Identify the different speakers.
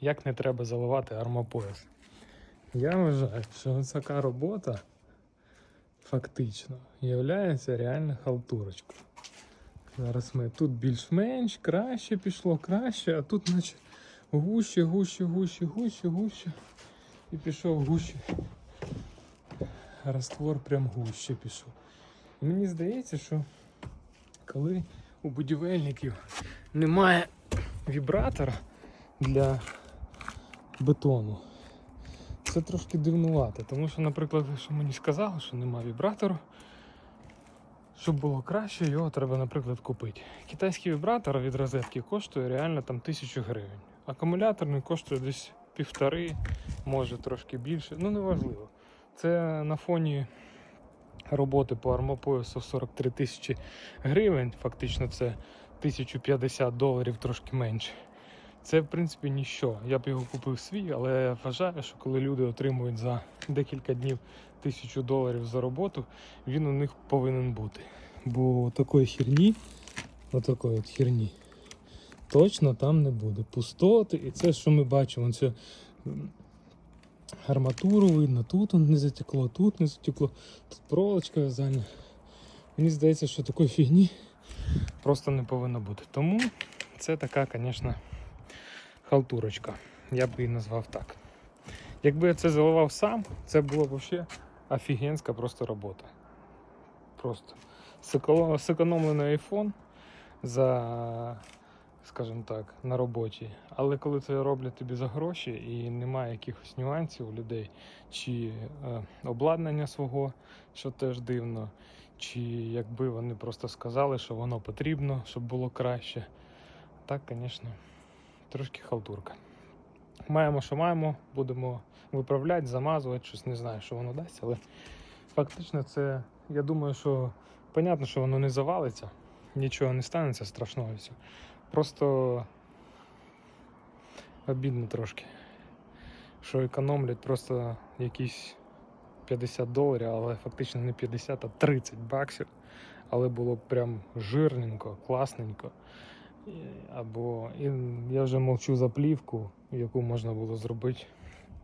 Speaker 1: як не треба заливати армопояс. Я вважаю, що така робота фактично є реально халтурочкою. Зараз ми тут більш-менш краще пішло, краще, а тут наче гуще, гуще, гуще, гуще, гуще. І пішов гуще. Раствор прям гуще пішов. Мені здається, що коли у будівельників немає вібратора для бетону, це трошки дивнувати. Тому що, наприклад, що мені сказали, що немає вібратору, щоб було краще, його треба, наприклад, купити. Китайський вібратор від розетки коштує реально там тисячу гривень. Акумуляторний коштує десь півтори, може трошки більше. Ну неважливо. Це на фоні роботи по армопоясу 43 тисячі гривень. Фактично це 1050 доларів трошки менше. Це, в принципі, ніщо. Я б його купив свій, але я вважаю, що коли люди отримують за декілька днів тисячу доларів за роботу, він у них повинен бути. Бо такої херні, отакої от херні, точно там не буде. Пустоти, і це, що ми бачимо, це арматуру видно, тут не затекло, тут не затекло, тут проволочка в'язання. Мені здається, що такої фігні просто не повинно бути. Тому це така, звісно, халтурочка. Я б її назвав так. Якби я це заливав сам, це було б взагалі офігенська просто робота. Просто Секоло- iPhone за, скажімо так, на роботі. Але коли це роблять тобі за гроші і немає якихось нюансів у людей, чи е, обладнання свого, що теж дивно, чи якби вони просто сказали, що воно потрібно, щоб було краще. Так, звісно, трошки халтурка. Маємо, що маємо, будемо виправляти, замазувати, щось не знаю, що воно дасть, але фактично це, я думаю, що понятно, що воно не завалиться, нічого не станеться страшного. все. Просто обідно трошки, що економлять просто якісь 50 доларів, але фактично не 50, а 30 баксів. Але було прям жирненько, класненько. Або і я вже мовчу за плівку, яку можна було зробити